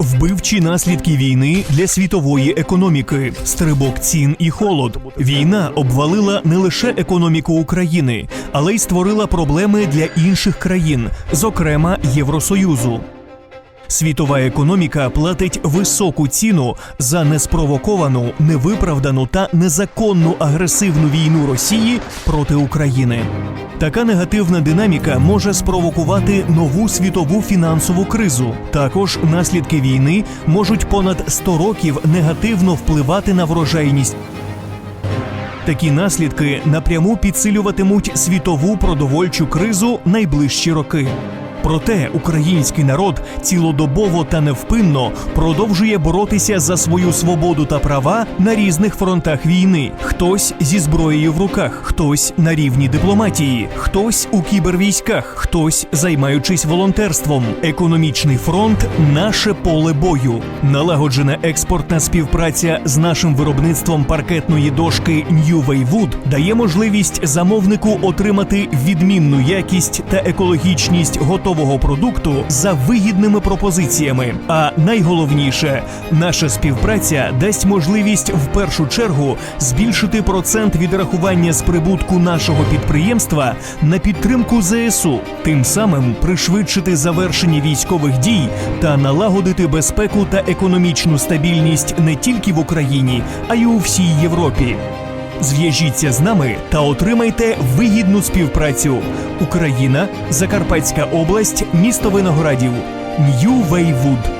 Вбивчі наслідки війни для світової економіки, стрибок цін і холод. Війна обвалила не лише економіку України, але й створила проблеми для інших країн, зокрема Євросоюзу. Світова економіка платить високу ціну за неспровоковану, невиправдану та незаконну агресивну війну Росії проти України. Така негативна динаміка може спровокувати нову світову фінансову кризу. Також наслідки війни можуть понад 100 років негативно впливати на врожайність. Такі наслідки напряму підсилюватимуть світову продовольчу кризу найближчі роки. Проте український народ цілодобово та невпинно продовжує боротися за свою свободу та права на різних фронтах війни. Хтось зі зброєю в руках, хтось на рівні дипломатії, хтось у кібервійськах, хтось займаючись волонтерством. Економічний фронт наше поле бою. Налагоджена експортна співпраця з нашим виробництвом паркетної дошки New Waywood дає можливість замовнику отримати відмінну якість та екологічність готового продукту за вигідними пропозиціями. А найголовніше, наша співпраця дасть можливість в першу чергу збільшити процент відрахування з прибутку нашого підприємства на підтримку ЗСУ, тим самим пришвидшити завершення військових дій та налагодити безпеку та економічну стабільність не тільки в Україні, а й у всій Європі. Зв'яжіться з нами та отримайте вигідну співпрацю. Україна, Закарпатська область, місто Виноградів. Нью Вейвуд.